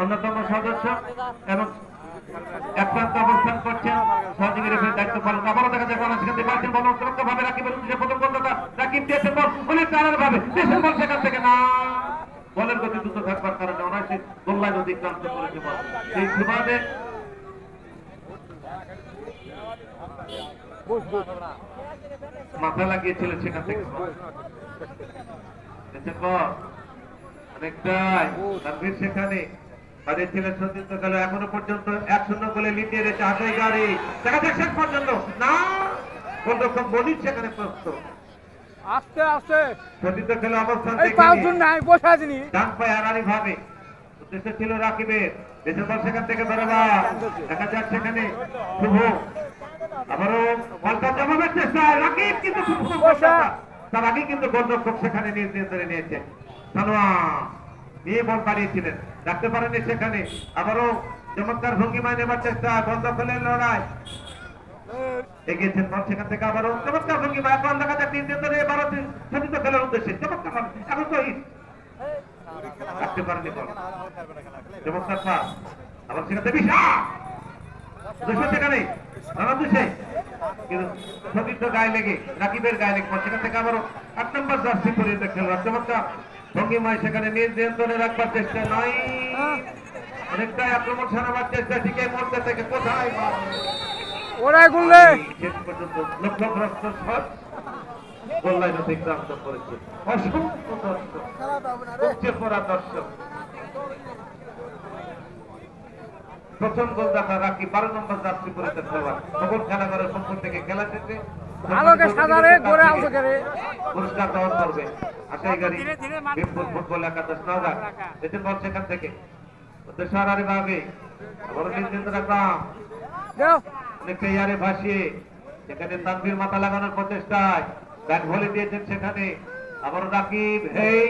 অন্যতম সদস্য এবং একান্ত অবস্থান করছেন সহযোগী দায়িত্ব পালন আবারও দেখা যায় বাংলাদেশ থেকে পাচ্ছেন বল অন্তর্ভুক্ত ভাবে রাকিবের উদ্দেশ্যে প্রথম বলটা রাকিব দিয়েছেন অনেক টানার ভাবে দেশের সেখান থেকে না। বলের গতি দ্রুত থাকবার কারণে অনায়াসে গোল্লায় অতিক্রান্ত করেছে বল। সেই সুবাদে মাথা লাগিয়েছিলেন সেখান থেকে। বল। অনেকটাই তানভীর সেখানে তাদের ছেলে সতীর্থ গেল এখনও পর্যন্ত এক শূন্য গোলে লিপিয়ে রয়েছে আশাই গাড়ি। দেখা যাক শেষ পর্যন্ত। না গোলরক্ষক বলির সেখানে প্রস্তুত। আস্তে আস্তে। সতীর্থ খেলে অবস্থান এই দেখে পাঁচ নিয়ে জন নাই বসে আছিনি ডান পায়ে আড়াআড়ি ভাবে। উদ্দেশ্য ছিল রাকিবের। দেশের সেখান থেকে বেরোবা দেখা যাক সেখানে শুভ। আবারও বলটা জমাবার চেষ্টা রাকিব কিন্তু। তার আগে কিন্তু গোলরক্ষক সেখানে নিয়ন্ত্রণে নিয়েছে। বাড়িয়েছিলেন রাখতে পারেনি সেখানে। আবারও চমৎকার ভঙ্গিমায় নেবার চেষ্টা। বন্ধ খেলেন লড়াই। সেখান থেকে আবারও। তো গায়ে লেগে, রাকিবের গায়ে লেগে সেখান থেকে আবারও আট নম্বর জার্সি পরিণত খেলোয়াড়। চমৎকার। ভঙ্গিমায় সেখানে নিজ নিয়ন্ত্রণে রাখবার চেষ্টা নয় অনেকটাই আক্রমণ সারাবার চেষ্টা ঠিক এই মুহূর্তে থেকে কোথায়? ওরাই গুললে শেষ পর্যন্ত শট গোল্লায় অতিক্রান্ত করেছে। অসংখ্য দর্শক উপচে পড়া দর্শক। প্রথম গোলদাতা রাখি বারো নম্বর যাত্রী পরিতে খেলোয়াড়। সকল খেলাঘরের পক্ষ থেকে খেলা শেষে আলোকে সাজারে পুরস্কার গ্রহণ করবে আশাই গাড়ি বিপুল ফুটবল একাদশ নওদা এতে বল সেখান থেকে। ভাবে আবার অনেকটা ইয়ারে ভাসিয়ে। সেখানে তানভীর মাথা লাগানোর প্রচেষ্টায় ব্যাট ভলে দিয়েছেন সেখানে। আবারও রাকিব হেই।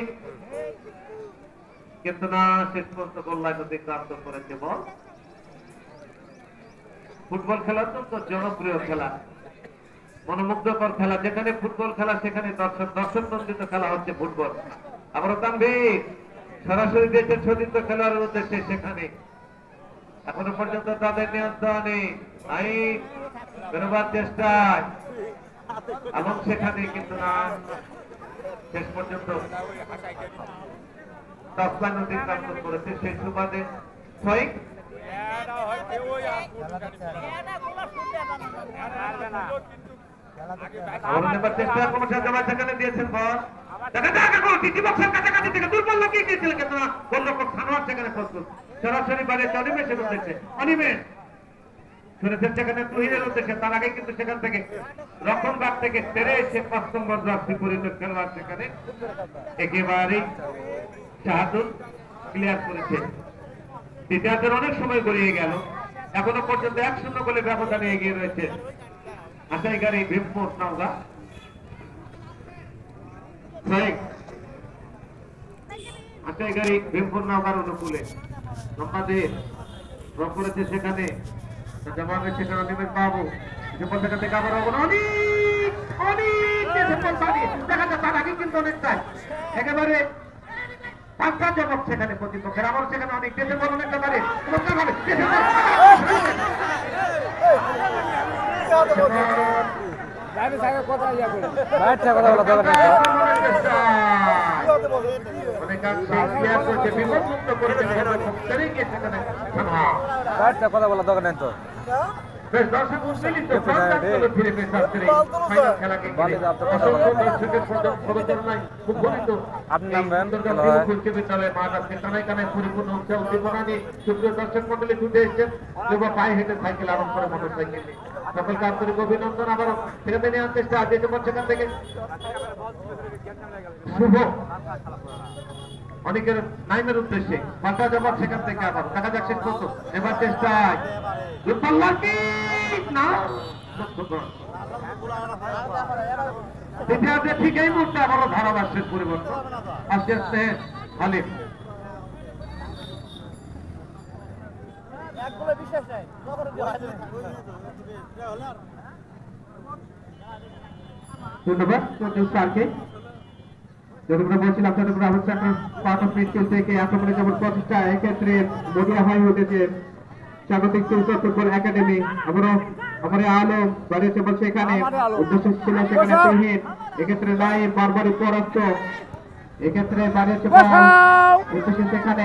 কিন্তু না শেষ পর্যন্ত গোল্লায় অতিক্রান্ত করেছে বল। ফুটবল খেলা অত্যন্ত জনপ্রিয় খেলা। মনোমুগ্ধকর খেলা যেখানে ফুটবল খেলা সেখানে দর্শক দর্শক নন্দিত খেলা হচ্ছে ফুটবল। আমরা তানভীর সরাসরি দিয়েছেন সতীর্থ খেলোয়াড়ের উদ্দেশ্যে সেখানে। এখনও পর্যন্ত তাদের নিয়ন্ত্রণে আই বেরোবার চেষ্টায়। এবং সেখানে কিন্তু না শেষ পর্যন্ত অতিক্রান্ত করেছে সেই সুবাদে। ছয় আবার দিয়েছেন বল। দেখা যাক এখন বক্সের কাছাকাছি থেকে দুর্বল লোকই গিয়েছিল কিন্তু গোলরক্ষক সানোয়ার সেখানে প্রস্তুত সরাসরি বাড়িয়েছে অনিমেষের উদ্দেশ্যে অনিমেষ! শুনেছেন সেখানে তুহিনের উদ্দেশ্যে তার আগে কিন্তু সেখান থেকে রক্ষণ থেকে তেরে এসে পাঁচ নম্বর রাষ্ট্রী পরিণত খেলোয়াড় সেখানে একেবারেই শাহাদুল ক্লিয়ার করেছে। দ্বিতীয়ার্ধের অনেক সময় গড়িয়ে গেল। এখনও পর্যন্ত এক শূন্য গোলে ব্যবধানে এগিয়ে রয়েছে আশাই গাড়ি ভীমপুর নওদা আশাই গাড়ি ভীমপুর নওদার অনুকূলে নম্বাদের ড্র করেছে সেখানে। জবাবে সেখানে অনিমেষ থেকে আবার অনেক অনেক দেখা যায় কিন্তু অনেকটাই একেবারে পাঁচটা জবাব সেখানে প্রতিপক্ষের। আবার সেখানে অনেক দেশে বল চমৎকার ভাবে দেশের বল বাইরে থাকে কথা ইয়া করে বাইরে থাকে কথা বলা দরকার নেই আক্রমণের চেষ্টা। অনেকাংশে ক্লিয়ার করছে, বিপদমুক্ত করেছে গোলরক্ষক। তেরে গিয়ে সেখানে সানোয়া। বাইরে থাকে কথা বলা দরকার নেই তো পরিপূর্ণ উৎসাহ উদ্দীপনা নিয়ে সুপ্রিয় দর্শক মন্ডলী ছুটে এসেছেন যুবা পায়ে হেঁটে সাইকেল আরম্ভ করে মোটর সাইকেল নিয়ে সকলকে আন্তরিক অভিনন্দন। আবারও সেখানে নেওয়ার চেষ্টা আজ যেমন সেখান থেকে। শুভ। অনেকের নাইমের উদ্দেশ্যে পাল্টা জবাব সেখান থেকে আবার। দেখা যাক শেষ পর্যন্ত। এবার চেষ্টায়! না? ঠিক এই মুহূর্তে আবারও ধারাভাষ্যের পরিবর্তন। আস্তে। আস্তে হালিম ধন্যবাদ বলছিলাম পার্ট অফ মিডফিল্ড থেকে আক্রমণে যেমন প্রচেষ্টা এক্ষেত্রে মরিয়া উঠেছে স্বাগতিক চৌচর ফুটবল একাডেমি। আবারও আমার আলো বাড়িয়েছে বলছে এখানে। উদ্দেশ্য ছিল সেখানে তুহিন এক্ষেত্রে নাই বারবারই পরাস্ত। এক্ষেত্রে বাড়িয়েছে উদ্দেশ্য সেখানে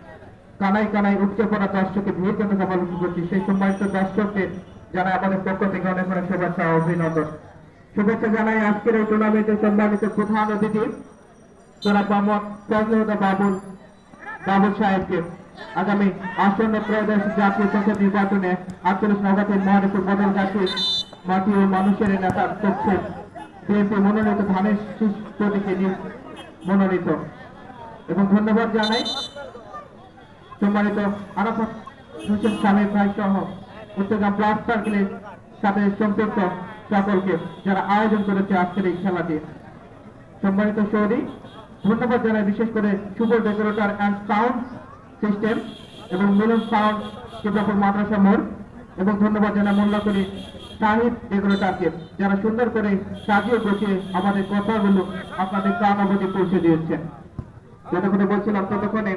কানাই কানাই উপচে পড়া দর্শকের ভিড় জন্য সমালোচনা করছি সেই সম্মানিত দর্শকদের জানাই আমাদের পক্ষ থেকে অনেক অনেক শুভেচ্ছা অভিনন্দন। শুভেচ্ছা জানাই আজকের এই টুর্নামেন্টের সম্মানিত প্রধান অতিথি, জনাব মোহাম্মদ ফজলুদ্দা বাবুল বাবুল সাহেবকে। আগামী আসন্ন ত্রয়োদশ জাতীয় সংসদ নির্বাচনে আটচল্লিশ নগদের বদল গাছে মাটি ও মানুষের নেতার পক্ষে বিএনপি মনোনীত ধানের শীষ প্রতীকে মনোনীত। এবং ধন্যবাদ জানাই সম্মানিত আরাফাত হোসেন স্বামী ভাই সহ উত্তরগ্রাম ব্লক সার্কেলের সাথে সম্পৃক্ত সকলকে যারা আয়োজন করেছে আজকের এই খেলাটি। সম্মানিত সৌদি ধন্যবাদ জানাই বিশেষ করে Shubho decorator and sound system এবং মিলন সাউন্ড কিবলাপুর মাদ্রাসা মোড়, এবং ধন্যবাদ জানাই মোল্লা করি শাহিদ ডেকোরেটরকে যারা সুন্দর করে সাজিয়ে গুছিয়ে আমাদের কথাগুলো আপনাদের কান অবধি পৌঁছে দিয়েছেন। যতক্ষণে বলছিলাম ততক্ষণে